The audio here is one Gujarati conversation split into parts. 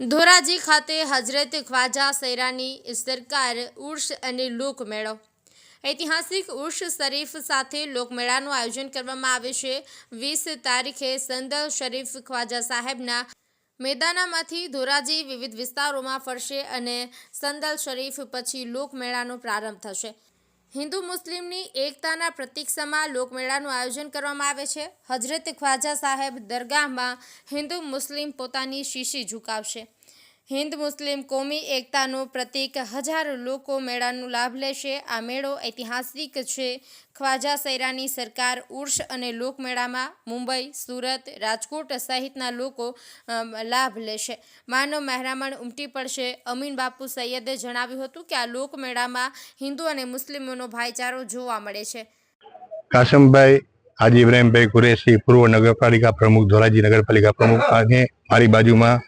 ધોરાજી ખાતે હજરત ખ્વાજા સૈરાની સરકાર ઉર્ષ અને લોકમેળો ઐતિહાસિક ઉર્ષ શરીફ સાથે લોકમેળાનું આયોજન કરવામાં આવે છે. વીસ તારીખે સંદલ શરીફ ખ્વાજા સાહેબના મેદાનામાંથી ધોરાજી વિવિધ વિસ્તારોમાં ફરશે અને સંદલ શરીફ પછી લોકમેળાનો પ્રારંભ થશે. હિન્દુ મુસ્લિમની એકતાના પ્રતીક સમા લોકમેળાનું આયોજન કરવામાં આવે છે. હજરત ખ્વાજા સાહેબ દરગાહમાં હિન્દુ મુસ્લિમ પોતાની શીશી ઝુકાવશે. હિન્દ મુસ્લિમ કોમી એકતાનું પ્રતીક હજારો લોકો મેળાનો લાભ લેશે. આ મેળો ઐતિહાસિક છે. ખ્વાજા સૈરાની સરકાર ઉર્ષ અને લોકમેળામાં મુંબઈ, સુરત, રાજકોટ સહિતના લોકો લાભ લેશે. માનવ મહેરામણ ઉમટી પડશે. અમીન બાપુ સૈયદે જણાવ્યું હતું કે આ લોકમેળામાં હિન્દુ અને મુસ્લિમોનો ભાઈચારો જોવા મળે છે. કાસમભાઈ હાજી ઇબ્રાહીમભાઈ કુરેશી પૂર્વ નગરપાલિકા પ્રમુખ, ધોરાજી નગરપાલિકા પ્રમુખ અને મારી બાજુમાં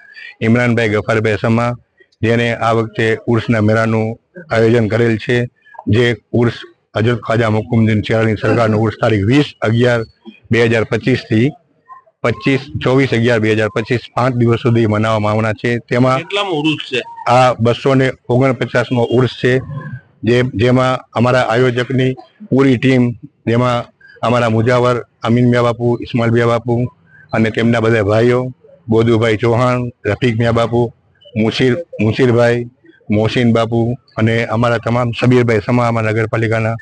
ઇમરાનભાઈ ગફારભાઈ સમા જેને આ વખતે ઉર્સના મેળાનું આયોજન કરેલ છે જે ઉર્સ હજરત ખ્વાજા મુકુમદીન શેરાની સરકારનું ઉર્સ તારીખ વીસ અગિયાર બે હજાર પચીસથી પચીસ ચોવીસ અગિયાર બે હજાર પચીસ પાંચ દિવસ સુધી મનાવવામાં આવવાના છે. તેમાં છે? આ બસો ને ઓગણપચાસમો ઉર્સ છે જે જેમાં અમારા આયોજકની પૂરી ટીમ જેમાં અમારા મુજાવર અમીન મિયા બાપુ ઇસ્માઇલ મિયા બાપુ અને તેમના બધા ભાઈઓ બોધુભાઈ ચૌહાણ, રફીક મિયા બાપુ, મુશીર, મુશીરભાઈ, મોહસિન બાપુ અને અમારા તમામ સબીરભાઈ સમા અમારા નગરપાલિકાના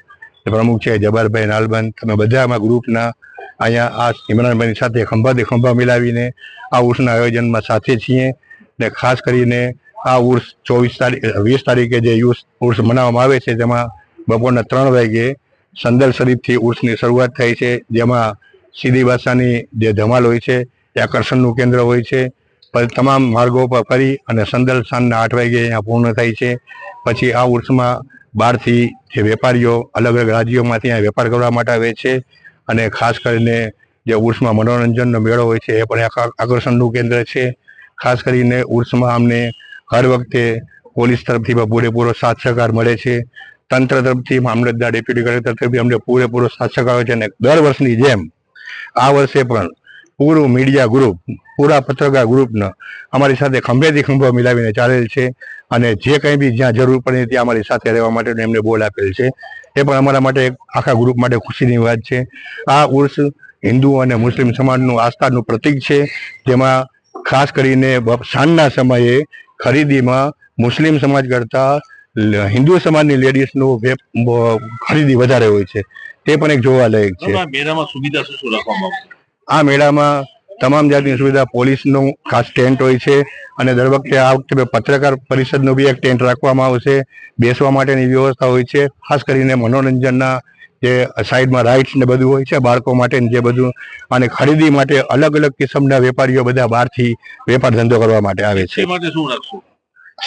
પ્રમુખ છે, જબારભાઈ નાલબંધ. તમે બધા આમાં ગ્રુપના અહીંયા આ ઇમરાનભાઈની સાથે ખંભાથી ખંભા મિલાવીને આ ઉર્સના આયોજનમાં સાથે છીએ ને ખાસ કરીને આ ઉર્સ ચોવીસ તારીખ, વીસ તારીખે જે યુસ ઉર્સ મનાવવામાં આવે છે, તેમાં બપોરના ત્રણ વાગે સંદલ શરીફથી ઉર્સની શરૂઆત થાય છે, જેમાં સીધી ભાષાની જે ધમાલ હોય છે એ આકર્ષણનું કેન્દ્ર હોય છે. તમામ માર્ગો પર ફરી અને સંદલ સાંજના આઠ વાગે અહીંયા પૂર્ણ થાય છે. પછી આ ઉર્સમાં બહારથી જે વેપારીઓ અલગ અલગ રાજ્યોમાંથી અહીંયા વેપાર કરવા માટે આવે છે અને ખાસ કરીને જે ઉર્સમાં મનોરંજનનો મેળો હોય છે, એ પણ આકર્ષણનું કેન્દ્ર છે. ખાસ કરીને ઉર્સમાં અમને હર વખતે પોલીસ તરફથી પણ પૂરેપૂરો સાથ સહકાર મળે છે. તંત્ર તરફથી મામલતદાર ડેપ્યુટી કલેક્ટર તરફથી અમને પૂરેપૂરો સાથ સહકાર છે અને દર વર્ષની જેમ આ વર્ષે પણ પૂરું મીડિયા ગ્રુપ પૂરા પત્રકાર ગ્રુપનો અમારી સાથે ખંભેથી ખંભો મિલાવીને ચાલેલ છે અને જે કંઈ બી જ્યાં જરૂર પડે ત્યાં અમારી સાથે રહેવા માટે એમને બોલ આપેલ છે. એ પણ અમારા માટે આખા ગ્રુપ માટે ખુશીની વાત છે. આ ઉર્સ હિન્દુ અને મુસ્લિમ સમાજનું આસ્થાનું પ્રતીક છે, જેમાં ખાસ કરીને સાંજના સમયે ખરીદીમાં મુસ્લિમ સમાજ કરતાં હિન્દુ સમાજની લેડીઝનું ખરીદી વધારે હોય છે. તે પણ એક જોવાલાયક છે. મેળામાં સુવિધા શું રાખવામાં આવશે? આ મેળામાં તમામ જાતની સુવિધા પોલીસનું ખાસ ટેન્ટ હોય છે અને દર વખતે આ વખતે પત્રકાર પરિષદનું બી એક ટેન્ટ રાખવામાં આવશે. બેસવા માટેની વ્યવસ્થા હોય છે. ખાસ કરીને મનોરંજનના જે સાઈડમાં રાઇડ્સ ને બધું હોય છે બાળકો માટે જે બધું અને ખરીદી માટે અલગ અલગ કિસ્મના વેપારીઓ બધા બહારથી વેપાર ધંધો કરવા માટે આવે છે.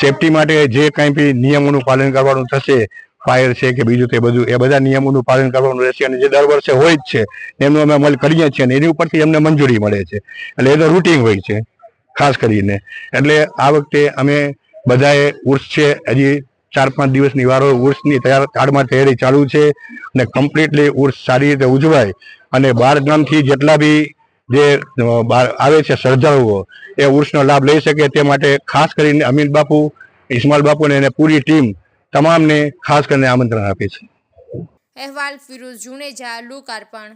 સેફટી માટે જે કંઈ બી નિયમોનું પાલન કરવાનું થશે ફાયર છે કે બીજું તે બધું, એ બધા નિયમોનું પાલન કરવાનું રહેશે અને જે દર વર્ષે હોય જ છે એમનું અમે અમલ કરીએ છીએ અને એની ઉપરથી અમને મંજૂરી મળે છે. એટલે એ તો રૂટિન હોય છે, ખાસ કરીને. એટલે આ વખતે અમે બધાએ ઉર્સ છે, હજી ચાર પાંચ દિવસની વારો ઉર્સની તૈયાર, કાળમાં તૈયારી ચાલુ છે અને કમ્પ્લીટલી ઉર્સ સારી રીતે ઉજવાય અને બાર ગામથી જેટલા બી જે આવે છે શ્રદ્ધાળુઓ એ ઉર્સનો લાભ લઈ શકે તે માટે ખાસ કરીને અમીન બાપુ ઇસ્માલ બાપુ અને પૂરી ટીમ તમામને ખાસ કરીને આમંત્રણ આપે છે અહેવાલ ફિરોઝ જુનેજા લોકાર્પણ.